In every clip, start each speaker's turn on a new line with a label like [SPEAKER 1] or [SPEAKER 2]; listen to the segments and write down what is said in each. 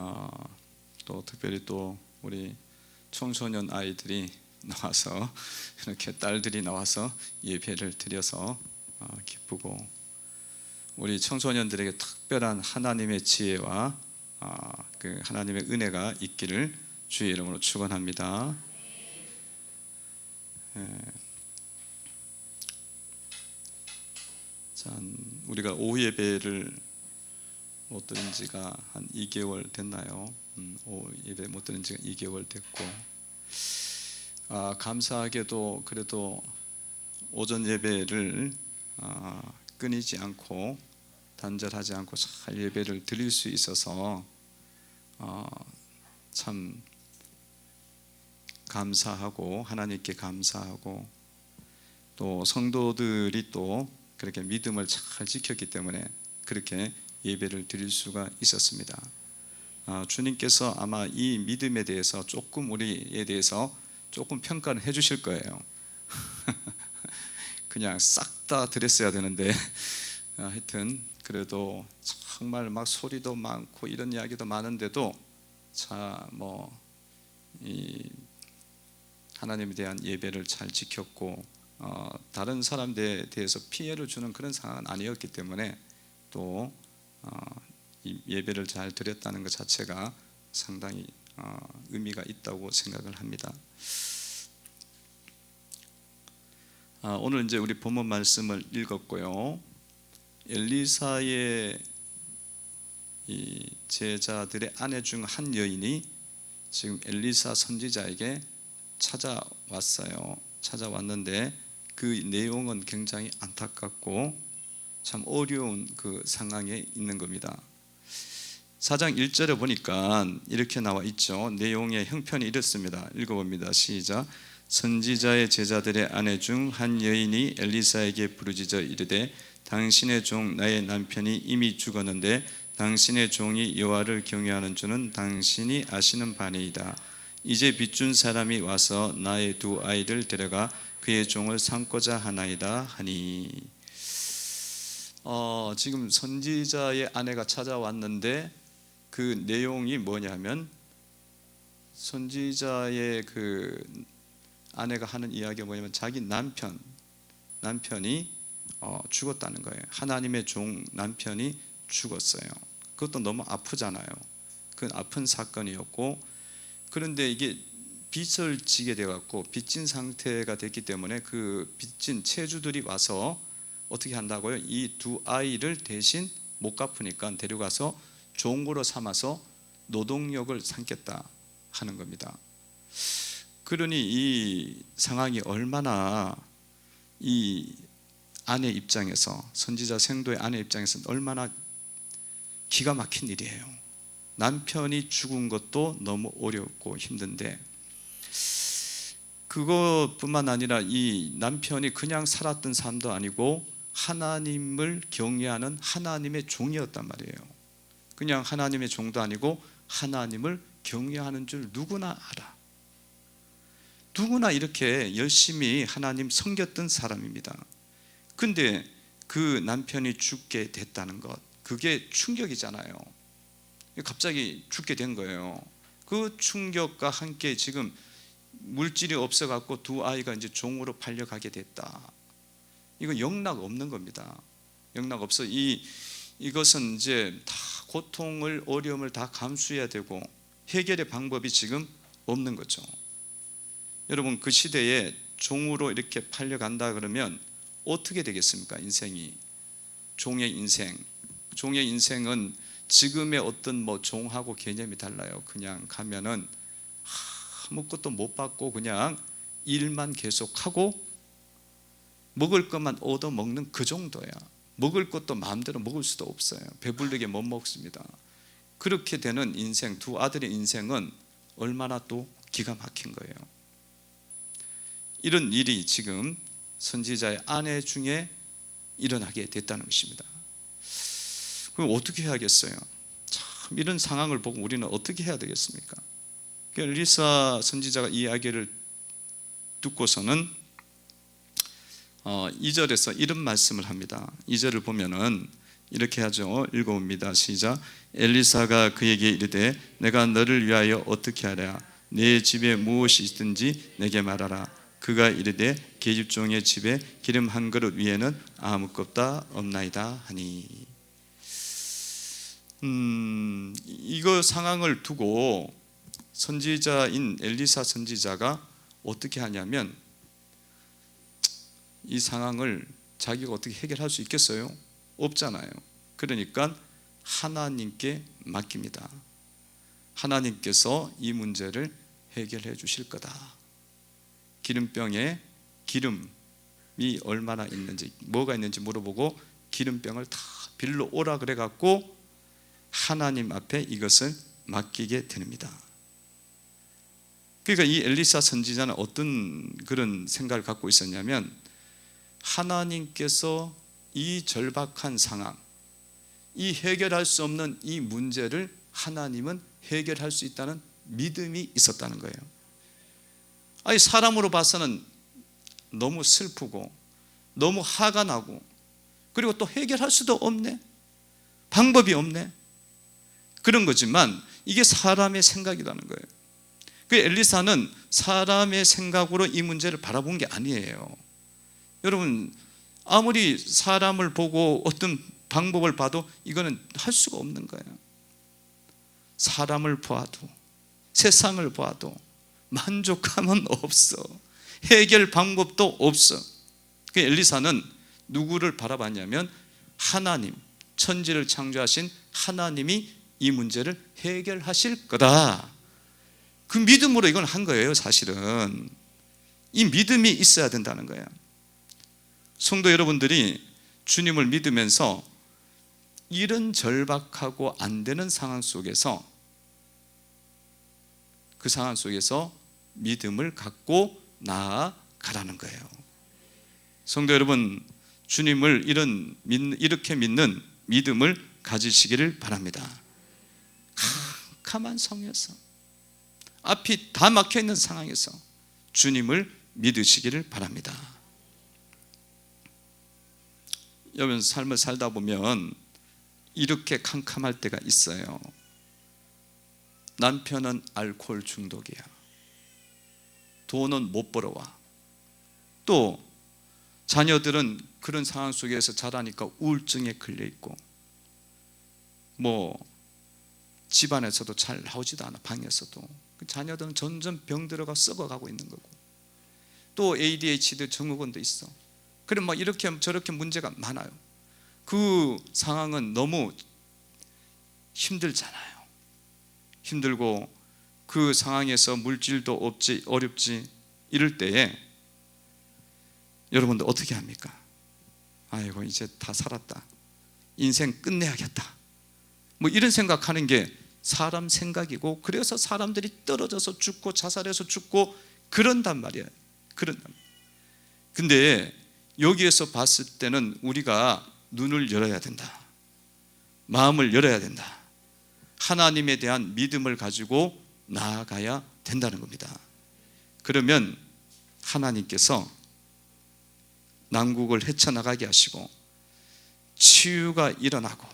[SPEAKER 1] 어, 또 특별히 또 우리 청소년 아이들이 나와서 이렇게 딸들이 나와서 예배를 드려서 어, 기쁘고 우리 청소년들에게 특별한 하나님의 지혜와 아, 그 하나님의 은혜가 있기를 주의 이름으로 축원합니다. 예. 자, 우리가 오후 예배를 못 드린 지가 한 2개월 됐나요? 음, 예배 못 드린 지가 2개월 됐고 아, 감사하게도 그래도 오전 예배를 아, 끊이지 않고 단절하지 않고 잘 예배를 드릴 수 있어서 어, 참 감사하고 하나님께 감사하고 또 성도들이 또 그렇게 믿음을 잘 지켰기 때문에 그렇게 예배를 드릴 수가 있었습니다. 아, 주님께서 아마 이 믿음에 대해서 조금 우리에 대해서 조금 평가를 해주실 거예요. 그냥 싹 다 드렸어야 되는데 아, 하여튼 그래도 정말 막 소리도 많고 이런 이야기도 많은데도 이 하나님에 대한 예배를 잘 지켰고 어, 다른 사람들에 대해서 피해를 주는 그런 상황은 아니었기 때문에 또 예배를 잘 드렸다는 것 자체가 상당히 어, 의미가 있다고 생각을 합니다. 아, 오늘 이제 우리 본문 말씀을 읽었고요. 엘리사의 이 제자들의 아내 중 한 여인이 지금 엘리사 선지자에게 찾아왔어요. 찾아왔는데 그 내용은 굉장히 안타깝고 참 어려운 그 상황에 있는 겁니다. 4장 1절에 보니까 이렇게 나와 있죠. 내용의 형편이 이렇습니다. 읽어봅니다. 시작. 선지자의 제자들의 아내 중 한 여인이 엘리사에게 부르짖어 이르되 당신의 종 나의 남편이 이미 죽었는데 당신의 종이 여호와를 경외하는 줄은 당신이 아시는 바니이다. 이제 빚준 사람이 와서 나의 두 아이를 데려가 그의 종을 삼고자 하나이다 하니 어, 지금 선지자의 아내가 찾아왔는데 그 내용이 뭐냐면 선지자의 그 아내가 하는 이야기가 뭐냐면 자기 남편 남편이 어, 죽었다는 거예요. 하나님의 종 남편이 죽었어요. 그것도 너무 아프잖아요. 그 아픈 사건이었고 그런데 이게 빚을 지게 돼 갖고 빚진 상태가 됐기 때문에 그 빚진 채주들이 와서 어떻게 한다고요? 이 두 아이를 대신 못 갚으니까 데려가서 종으로 삼아서 노동력을 삼겠다 하는 겁니다. 그러니 이 상황이 얼마나 이 아내 입장에서 선지자 생도의 아내 입장에서 얼마나 기가 막힌 일이에요. 남편이 죽은 것도 너무 어렵고 힘든데 그것뿐만 아니라 이 남편이 그냥 살았던 삶도 아니고 하나님을 경외하는 하나님의 종이었단 말이에요. 그냥 하나님의 종도 아니고 하나님을 경외하는 줄 누구나 알아. 누구나 이렇게 열심히 하나님 섬겼던 사람입니다. 근데 그 남편이 죽게 됐다는 것, 그게 충격이잖아요. 갑자기 죽게 된 거예요. 그 충격과 함께 지금 물질이 없어갖고 두 아이가 이제 종으로 팔려가게 됐다. 이거 영락 없는 겁니다. 영락 없어. 이 이것은 이제 다 고통을 어려움을 다 감수해야 되고 해결의 방법이 지금 없는 거죠. 여러분 그 시대에 종으로 이렇게 팔려간다 그러면 어떻게 되겠습니까? 인생이 종의 인생. 종의 인생은 지금의 어떤 뭐 종하고 개념이 달라요. 그냥 가면은 아무것도 못 받고 그냥 일만 계속하고 먹을 것만 얻어 먹는 그 정도야. 먹을 것도 마음대로 먹을 수도 없어요. 배불리게 못 먹습니다. 그렇게 되는 인생, 두 아들의 인생은 얼마나 또 기가 막힌 거예요. 이런 일이 지금 선지자의 아내 중에 일어나게 됐다는 것입니다. 그럼 어떻게 해야겠어요? 참 이런 상황을 보고 우리는 어떻게 해야 되겠습니까? 엘리사 선지자가 이 이야기를 듣고서는 어, 2절에서 이런 말씀을 합니다. 2절을 보면은 이렇게 하죠. 읽어봅니다. 시작. 엘리사가 그에게 이르되 내가 너를 위하여 어떻게 하랴 내 집에 무엇이 있든지 내게 말하라. 그가 이르되 계집종의 집에 기름 한 그릇 위에는 아무것도 없나이다 하니. 음, 이거 상황을 두고 선지자인 엘리사 선지자가 어떻게 하냐면 이 상황을 자기가 어떻게 해결할 수 있겠어요? 없잖아요. 그러니까 하나님께 맡깁니다. 하나님께서 이 문제를 해결해 주실 거다. 기름병에 기름이 얼마나 있는지, 뭐가 있는지 물어보고 기름병을 다 빌로 오라 그래 갖고 하나님 앞에 이것을 맡기게 됩니다. 그러니까 이 엘리사 선지자는 어떤 그런 생각을 갖고 있었냐면 하나님께서 이 절박한 상황, 이 해결할 수 없는 이 문제를 하나님은 해결할 수 있다는 믿음이 있었다는 거예요. 아니 사람으로 봐서는 너무 슬프고 너무 화가 나고 그리고 또 해결할 수도 없네. 방법이 없네. 그런 거지만 이게 사람의 생각이라는 거예요. 그 엘리사는 사람의 생각으로 이 문제를 바라본 게 아니에요. 여러분 아무리 사람을 보고 어떤 방법을 봐도 이거는 할 수가 없는 거예요. 사람을 보아도 세상을 보아도 만족감은 없어. 해결 방법도 없어. 그 엘리사는 누구를 바라봤냐면 하나님, 천지를 창조하신 하나님이 이 문제를 해결하실 거다. 그 믿음으로 이건 한 거예요, 사실은. 이 믿음이 있어야 된다는 거예요. 성도 여러분들이 주님을 믿으면서 이런 절박하고 안 되는 상황 속에서 그 상황 속에서 믿음을 갖고 나아가라는 거예요. 성도 여러분, 주님을 이런 이렇게 믿는 믿음을 가지시기를 바랍니다. 캄캄한 성에서 앞이 다 막혀 있는 상황에서 주님을 믿으시기를 바랍니다. 여러분 삶을 살다 보면 이렇게 캄캄할 때가 있어요. 남편은 알코올 중독이야. 돈은 못 벌어와. 또 자녀들은 그런 상황 속에서 자라니까 우울증에 걸려 있고 뭐 집안에서도 잘 나오지도 않아 방에서도 그 자녀들은 점점 병 들어가 썩어가고 있는 거고 또 ADHD 증후군도 있어. 그럼 뭐 이렇게 저렇게 문제가 많아요. 그 상황은 너무 힘들잖아요. 힘들고 그 상황에서 물질도 없지 어렵지 이럴 때에 여러분들 어떻게 합니까? 아이고 이제 다 살았다. 인생 끝내야겠다. 뭐 이런 생각하는 게 사람 생각이고 그래서 사람들이 떨어져서 죽고 자살해서 죽고 그런단 말이에요. 그런단 말이에요. 근데 여기에서 봤을 때는 우리가 눈을 열어야 된다. 마음을 열어야 된다. 하나님에 대한 믿음을 가지고 나아가야 된다는 겁니다. 그러면 하나님께서 난국을 헤쳐나가게 하시고 치유가 일어나고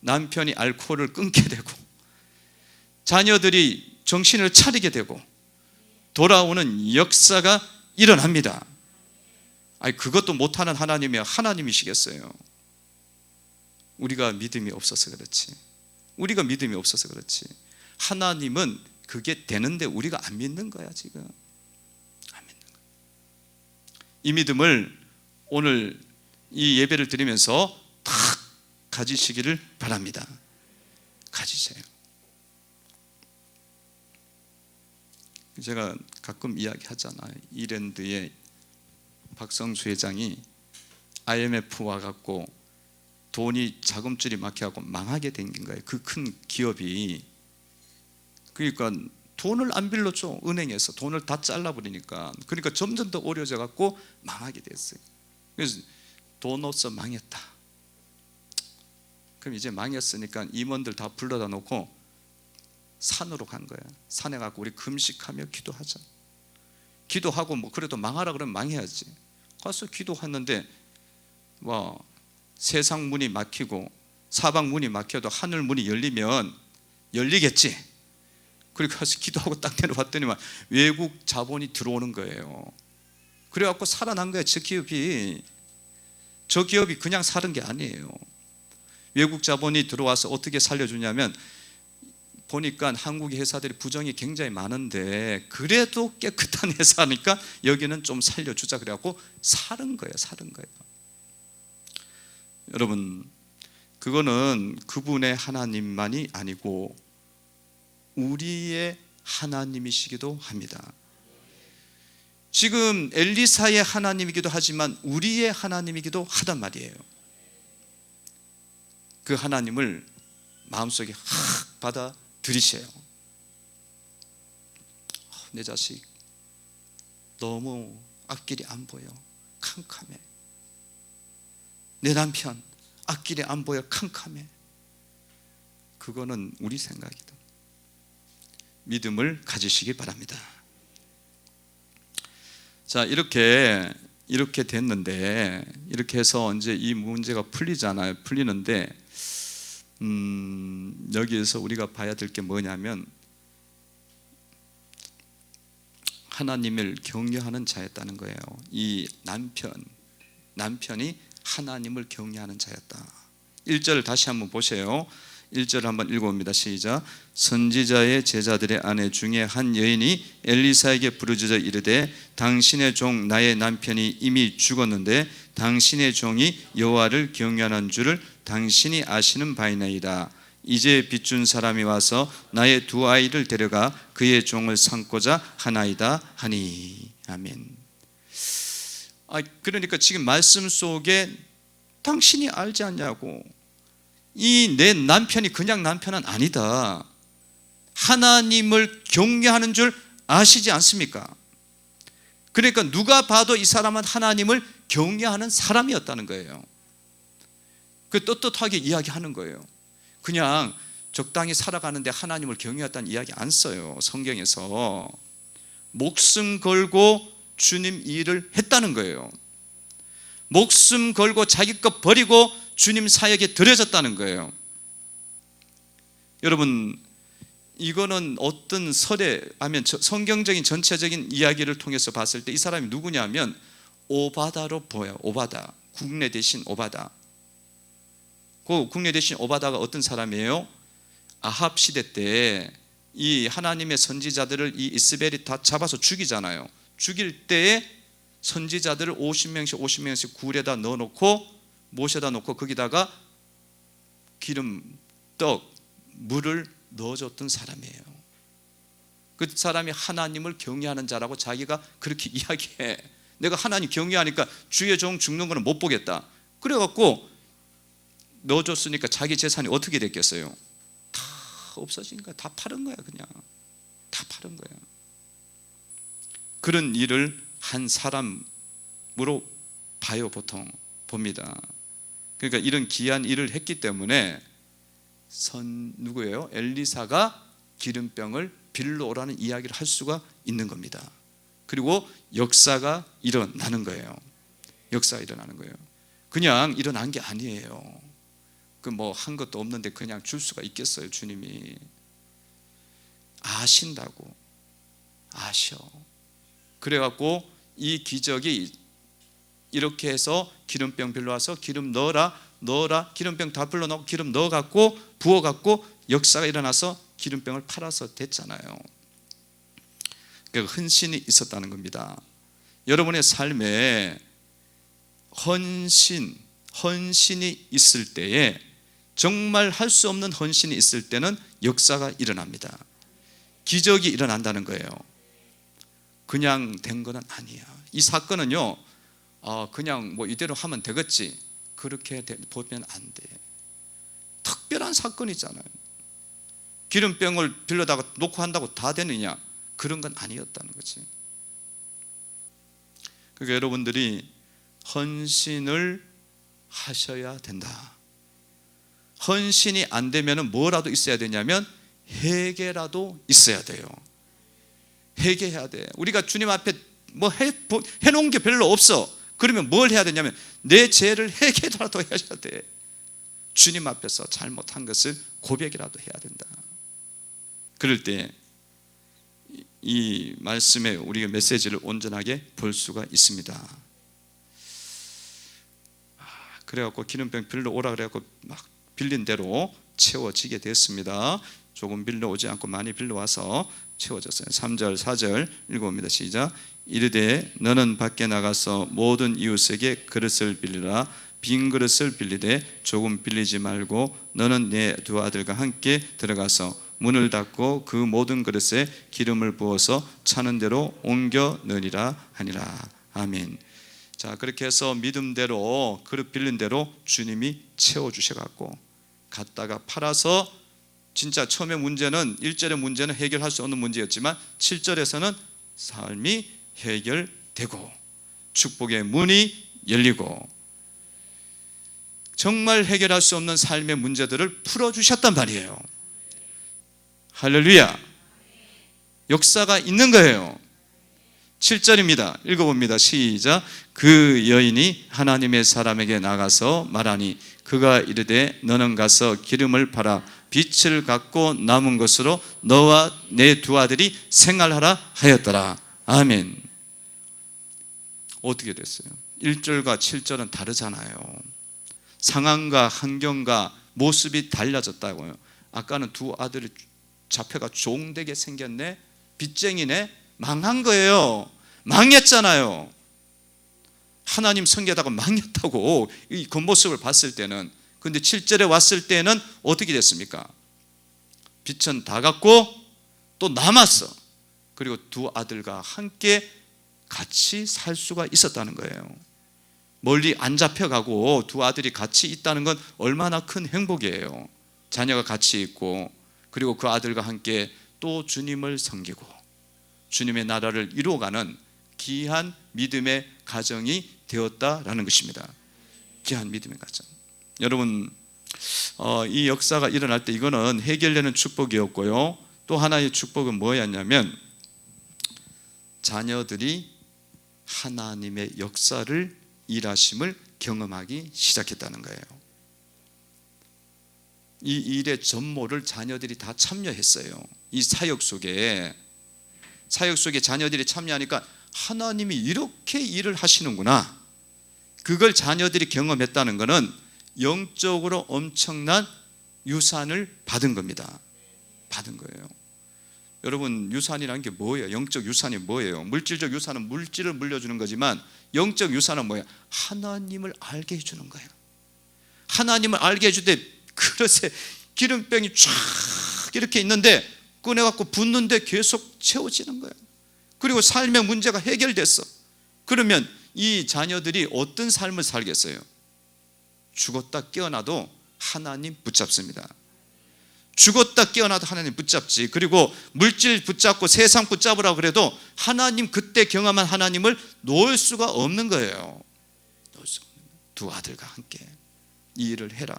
[SPEAKER 1] 남편이 알코올을 끊게 되고 자녀들이 정신을 차리게 되고 돌아오는 역사가 일어납니다. 아니 그것도 못하는 하나님이 하나님이시겠어요. 우리가 믿음이 없어서 그렇지. 우리가 믿음이 없어서 그렇지. 하나님은 그게 되는데 우리가 안 믿는 거야 지금. 안 믿는 거야. 이 믿음을 오늘 이 예배를 드리면서 탁 가지시기를 바랍니다. 가지세요. 제가 가끔 이야기하잖아요. 이랜드의 박성수 회장이 IMF 와갖고 돈이 자금줄이 막혀갖고 망하게 된 거예요. 그 큰 기업이 그러니까 돈을 안 빌려줘 은행에서 돈을 다 잘라버리니까 그러니까 점점 더 어려져 갖고 망하게 됐어요. 그래서 돈 없어 망했다. 그럼 이제 망했으니까 임원들 다 불러다 놓고 산으로 간 거야. 산에 가고 우리 금식하며 기도하자. 기도하고 뭐 그래도 망하라 그러면 망해야지. 가서 기도했는데 와 세상 문이 막히고 사방 문이 막혀도 하늘 문이 열리면 열리겠지. 그리고 가서 기도하고 딱 내려봤더니만 외국 자본이 들어오는 거예요. 그래갖고 살아난 거예요. 저 기업이 저 기업이 그냥 사는 게 아니에요. 외국 자본이 들어와서 어떻게 살려주냐면 보니까 한국의 회사들이 부정이 굉장히 많은데 그래도 깨끗한 회사니까 여기는 좀 살려주자 그래갖고 사는 거예요. 사는 거예요. 여러분 그거는 그분의 하나님만이 아니고 우리의 하나님이시기도 합니다. 지금 엘리사의 하나님이기도 하지만 우리의 하나님이기도 하단 말이에요. 그 하나님을 마음속에 확 받아 들이셔요. 내 자식 너무 앞길이 안 보여. 캄캄해. 내 남편 앞길이 안 보여. 캄캄해. 그거는 우리 생각이다. 믿음을 가지시기 바랍니다. 자, 이렇게 이렇게 됐는데 이렇게 해서 이제 이 문제가 풀리잖아요. 풀리는데 음, 여기에서 우리가 봐야 될 게 뭐냐면 하나님을 경외하는 자였다는 거예요. 이 남편 남편이 하나님을 경외하는 자였다. 1절 다시 한번 보세요. 1절 한번 읽어봅니다. 시작. 선지자의 제자들의 아내 중에 한 여인이 엘리사에게 부르짖어 이르되 당신의 종 나의 남편이 이미 죽었는데 당신의 종이 여호와를 경외하는 줄을 당신이 아시는 바이나이다. 이제 빚준 사람이 와서 나의 두 아이를 데려가 그의 종을 삼고자 하나이다 하니 아멘. 아 그러니까 지금 말씀 속에 당신이 알지 않냐고 이 내 남편이 그냥 남편은 아니다. 하나님을 경외하는 줄 아시지 않습니까? 그러니까 누가 봐도 이 사람은 하나님을 경외하는 사람이었다는 거예요. 그 떳떳하게 이야기하는 거예요. 그냥 적당히 살아가는데 하나님을 경외했다는 이야기 안 써요. 성경에서 목숨 걸고 주님 일을 했다는 거예요. 목숨 걸고 자기 것 버리고 주님 사역에 들여졌다는 거예요. 여러분 이거는 어떤 설에 하면 성경적인 전체적인 이야기를 통해서 봤을 때 이 사람이 누구냐면 오바다로 보여. 오바다. 국내 대신 오바다. 그 국내 대신 오바다가 어떤 사람이에요? 아합 시대 때 이 하나님의 선지자들을 이 이스벨이 다 잡아서 죽이잖아요. 죽일 때에 선지자들을 50명씩 50명씩 굴에다 넣어 놓고 모셔다 놓고 거기다가 기름, 떡, 물을 넣어줬던 사람이에요. 그 사람이 하나님을 경외하는 자라고 자기가 그렇게 이야기해. 내가 하나님 경외하니까 주의 종 죽는 거는 못 보겠다. 그래갖고 넣어줬으니까 자기 재산이 어떻게 됐겠어요? 다 없어진 거야. 다 팔은 거야, 그냥. 다 팔은 거야. 그런 일을 한 사람으로 봐요, 보통. 봅니다. 그러니까 이런 귀한 일을 했기 때문에 선 누구예요? 엘리사가 기름병을 빌러 오라는 이야기를 할 수가 있는 겁니다. 그리고 역사가 일어나는 거예요. 역사가 일어나는 거예요. 그냥 일어난 게 아니에요. 그 뭐 한 것도 없는데 그냥 줄 수가 있겠어요, 주님이. 아신다고. 아셔. 그래갖고 이 기적이 이렇게 해서 기름병 빌려 와서 기름 넣어라 넣어라 기름병 다 불러 넣고 기름 넣어 갖고 부어 갖고 역사가 일어나서 기름병을 팔아서 됐잖아요. 그 헌신이 있었다는 겁니다. 여러분의 삶에 헌신 헌신이 있을 때에 정말 할 수 없는 헌신이 있을 때는 역사가 일어납니다. 기적이 일어난다는 거예요. 그냥 된 거는 아니야. 이 사건은요, 어, 그냥 뭐 이대로 하면 되겠지. 그렇게 보면 안 돼. 사건이잖아요. 기름병을 빌려다가 놓고 한다고 다 되느냐? 그런 건 아니었다는 거지. 그러니까 여러분들이 헌신을 하셔야 된다. 헌신이 안 되면 뭐라도 있어야 되냐면 회개라도 있어야 돼요. 회개해야 돼. 우리가 주님 앞에 뭐 해, 해놓은 게 별로 없어. 그러면 뭘 해야 되냐면 내 죄를 회개라도 해야 돼. 주님 앞에서 잘못한 것을 고백이라도 해야 된다. 그럴 때 이 말씀에 우리가 메시지를 온전하게 볼 수가 있습니다. 아, 그래갖고 기름병 빌려 오라 그래갖고 막 빌린 대로 채워지게 됐습니다. 조금 빌려 오지 않고 많이 빌려 와서 채워졌어요. 3절, 4절 읽어봅니다. 시작. 이르되 너는 밖에 나가서 모든 이웃에게 그릇을 빌리라 빈 그릇을 빌리되 조금 빌리지 말고 너는 내 두 아들과 함께 들어가서 문을 닫고 그 모든 그릇에 기름을 부어서 차는 대로 옮겨 넣으리라 하니라 아멘. 자 그렇게 해서 믿음대로 그릇 빌린 대로 주님이 채워 주셔 갖고 갔다가 팔아서 진짜 처음에 문제는 1절의 문제는 해결할 수 없는 문제였지만 7절에서는 삶이 해결되고 축복의 문이 열리고 정말 해결할 수 없는 삶의 문제들을 풀어 주셨단 말이에요. 할렐루야. 역사가 있는 거예요. 7절입니다. 읽어봅니다. 시작. 그 여인이 하나님의 사람에게 나가서 말하니 그가 이르되 너는 가서 기름을 팔아 빛을 갖고 남은 것으로 너와 내 두 아들이 생활하라 하였더라. 아멘. 어떻게 됐어요? 1절과 7절은 다르잖아요. 상황과 환경과 모습이 달라졌다고요. 아까는 두 아들이 잡혀가 종되게 생겼네. 빚쟁이네. 망한 거예요. 망했잖아요. 하나님 성계다가 망했다고 이 겉모습을 봤을 때는 근데 7절에 왔을 때는 어떻게 됐습니까? 빛은 다 갔고 또 남았어. 그리고 두 아들과 함께 같이 살 수가 있었다는 거예요. 멀리 안 잡혀가고 두 아들이 같이 있다는 건 얼마나 큰 행복이에요. 자녀가 같이 있고 그리고 그 아들과 함께 또 주님을 섬기고 주님의 나라를 이루어가는 귀한 믿음의 가정이 되었다라는 것입니다. 귀한 믿음의 가정. 여러분 어, 이 역사가 일어날 때 이거는 해결되는 축복이었고요. 또 하나의 축복은 뭐였냐면 자녀들이 하나님의 역사를 일하심을 경험하기 시작했다는 거예요. 이 일의 전모를 자녀들이 다 참여했어요. 이 사역 속에 사역 속에 자녀들이 참여하니까 하나님이 이렇게 일을 하시는구나. 그걸 자녀들이 경험했다는 것은 영적으로 엄청난 유산을 받은 겁니다. 받은 거예요. 여러분 유산이라는 게 뭐예요? 영적 유산이 뭐예요? 물질적 유산은 물질을 물려주는 거지만 영적 유산은 뭐예요? 하나님을 알게 해주는 거예요. 하나님을 알게 때 그릇에 기름병이 쫙 이렇게 있는데 꺼내갖고 붓는데 계속 채워지는 거예요. 그리고 삶의 문제가 해결됐어. 그러면 이 자녀들이 어떤 삶을 살겠어요? 죽었다 깨어나도 하나님 붙잡습니다. 죽었다 깨어나도 하나님 붙잡지. 그리고 물질 붙잡고 세상 붙잡으라 그래도 하나님 그때 경험한 하나님을 놓을 수가 없는 거예요. 놓을 수 없는 두 아들과 함께 이 일을 해라.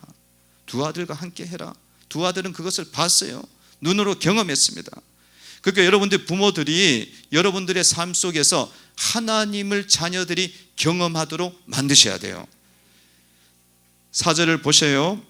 [SPEAKER 1] 두 아들과 함께 해라. 두 아들은 그것을 봤어요. 눈으로 경험했습니다. 그러니까 여러분들 부모들이 여러분들의 삶 속에서 하나님을 자녀들이 경험하도록 만드셔야 돼요. 사절을 보세요.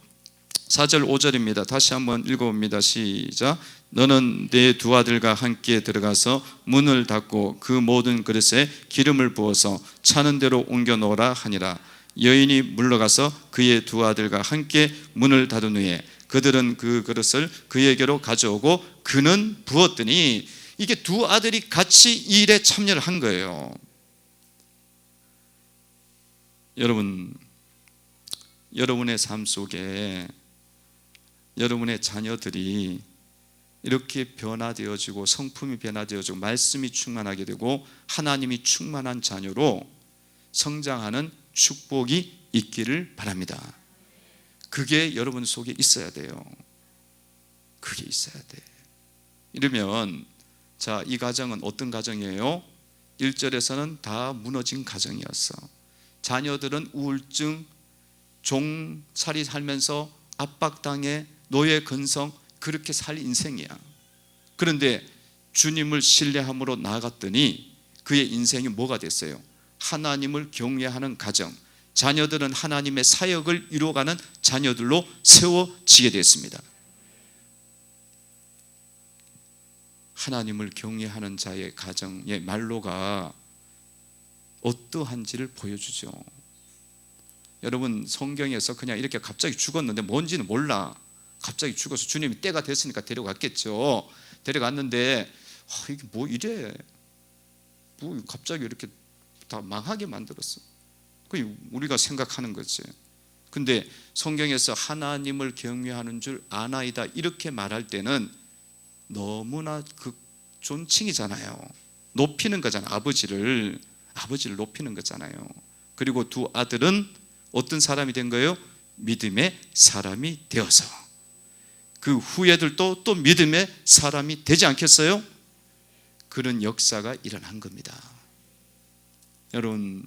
[SPEAKER 1] 4절 5절입니다. 다시 한번 읽어봅니다. 시작. 너는 내 두 아들과 함께 들어가서 문을 닫고 그 모든 그릇에 기름을 부어서 차는 대로 옮겨 놓으라 하니라. 여인이 물러가서 그의 두 아들과 함께 문을 닫은 후에 그들은 그 그릇을 그에게로 가져오고 그는 부었더니 이게 두 아들이 같이 이 일에 참여를 한 거예요. 여러분, 여러분의 삶 속에 여러분의 자녀들이 이렇게 변화되어지고 성품이 변화되어지고 말씀이 충만하게 되고 하나님이 충만한 자녀로 성장하는 축복이 있기를 바랍니다. 그게 여러분 속에 있어야 돼요. 그게 있어야 돼. 이러면 자, 이 가정은 어떤 가정이에요? 1절에서는 다 무너진 가정이었어. 자녀들은 우울증, 종살이 살면서 압박당해 노예 근성 그렇게 살 인생이야. 그런데 주님을 신뢰함으로 나아갔더니 그의 인생이 뭐가 됐어요? 하나님을 경외하는 가정, 자녀들은 하나님의 사역을 이루어가는 자녀들로 세워지게 됐습니다. 하나님을 경외하는 자의 가정의 말로가 어떠한지를 보여주죠. 여러분 성경에서 그냥 이렇게 갑자기 죽었는데 뭔지는 몰라. 갑자기 죽어서 주님이 때가 됐으니까 데려갔겠죠. 데려갔는데 아, 이게 뭐 이래? 뭐 갑자기 이렇게 다 망하게 만들었어. 그 우리가 생각하는 거지. 근데 성경에서 하나님을 경외하는 줄 아나이다 이렇게 말할 때는 너무나 그 존칭이잖아요. 높이는 거잖아. 아버지를 아버지를 높이는 거잖아요. 그리고 두 아들은 어떤 사람이 된 거예요? 믿음의 사람이 되어서 그 후예들도 또 믿음의 사람이 되지 않겠어요? 그런 역사가 일어난 겁니다. 여러분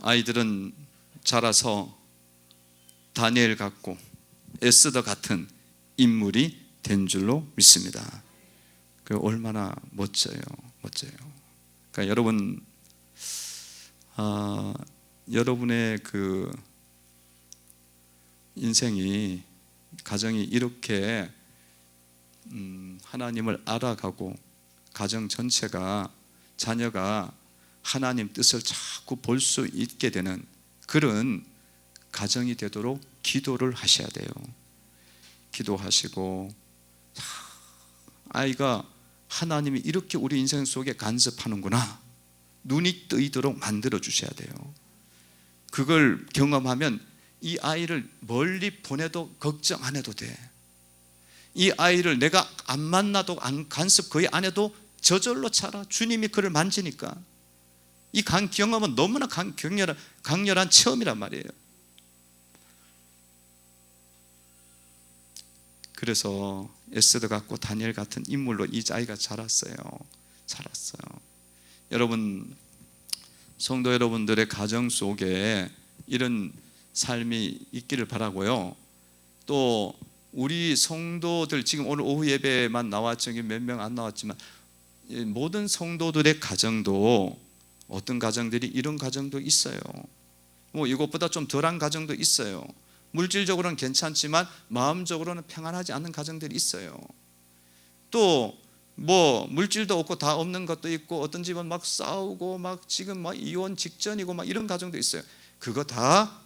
[SPEAKER 1] 아이들은 자라서 다니엘 같고 에스더 같은 인물이 된 줄로 믿습니다. 그 얼마나 멋져요, 멋져요. 그러니까 여러분, 아, 여러분의 그 인생이 가정이 이렇게 음, 하나님을 알아가고 가정 전체가 자녀가 하나님 뜻을 자꾸 볼 수 있게 되는 그런 가정이 되도록 기도를 하셔야 돼요. 기도하시고 아이가 하나님이 이렇게 우리 인생 속에 간섭하는구나 눈이 뜨이도록 만들어 주셔야 돼요. 그걸 경험하면 이 아이를 멀리 보내도 걱정 안 해도 돼. 이 아이를 내가 안 만나도 안 간섭 거의 안 해도 저절로 자라. 주님이 그를 만지니까. 이 강 경험은 너무나 강, 격렬한, 강렬한 체험이란 말이에요. 그래서 에스더 같고 다니엘 같은 인물로 이 아이가 자랐어요. 자랐어요. 여러분 성도 여러분들의 가정 속에 이런 삶이 있기를 바라고요. 또 우리 성도들 지금 오늘 오후 예배만 나왔죠. 몇명 안 나왔지만 모든 성도들의 가정도 어떤 가정들이 이런 가정도 있어요. 뭐 이것보다 좀 덜한 가정도 있어요. 물질적으로는 괜찮지만 마음적으로는 평안하지 않는 가정들이 있어요. 또 뭐 물질도 없고 다 없는 것도 있고 어떤 집은 막 싸우고 막 지금 막 이혼 직전이고 막 이런 가정도 있어요. 그거 다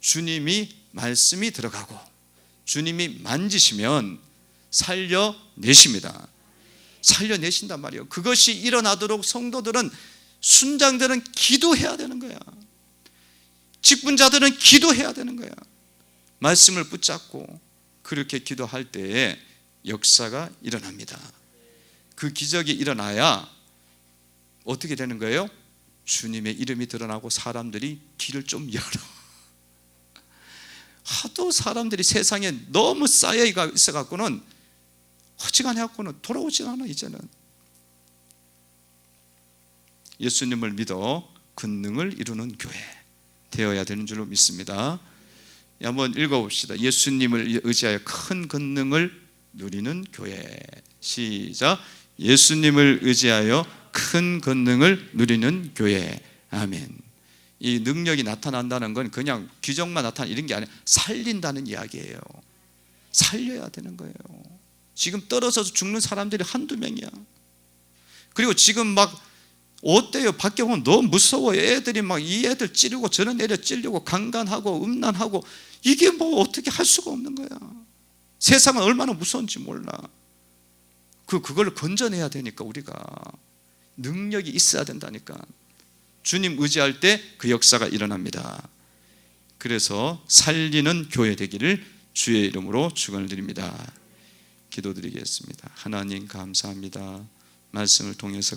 [SPEAKER 1] 주님이 말씀이 들어가고 주님이 만지시면 살려내십니다. 살려내신단 말이에요. 그것이 일어나도록 성도들은 순장들은 기도해야 되는 거야. 직분자들은 기도해야 되는 거야. 말씀을 붙잡고 그렇게 기도할 때에 역사가 일어납니다. 그 기적이 일어나야 어떻게 되는 거예요? 주님의 이름이 드러나고 사람들이 길을 좀 열어. 하도 사람들이 세상에 너무 쌓여 있어 갖고는 어지간해 갖고는 돌아오지 않아 이제는. 예수님을 믿어 근능을 이루는 교회 되어야 되는 줄로 믿습니다. 한번 읽어봅시다. 예수님을 의지하여 큰 권능을 누리는 교회. 시작. 예수님을 의지하여 큰 권능을 누리는 교회. 아멘. 이 능력이 나타난다는 건 그냥 규정만 나타나 이런 게 아니라 살린다는 이야기예요. 살려야 되는 거예요. 지금 떨어져서 죽는 사람들이 한두 명이야. 그리고 지금 막 어때요? 밖에 보면 너무 무서워. 애들이 막 이 애들 찌르고 저런 애들 찌르고 강간하고 음란하고 이게 뭐 어떻게 할 수가 없는 거야. 세상은 얼마나 무서운지 몰라. 그 그걸 건져내야 되니까 우리가 능력이 있어야 된다니까. 주님 의지할 때 그 역사가 일어납니다. 그래서 살리는 교회 되기를 주의 이름으로 축원을 드립니다. 기도드리겠습니다. 하나님 감사합니다. 말씀을 통해서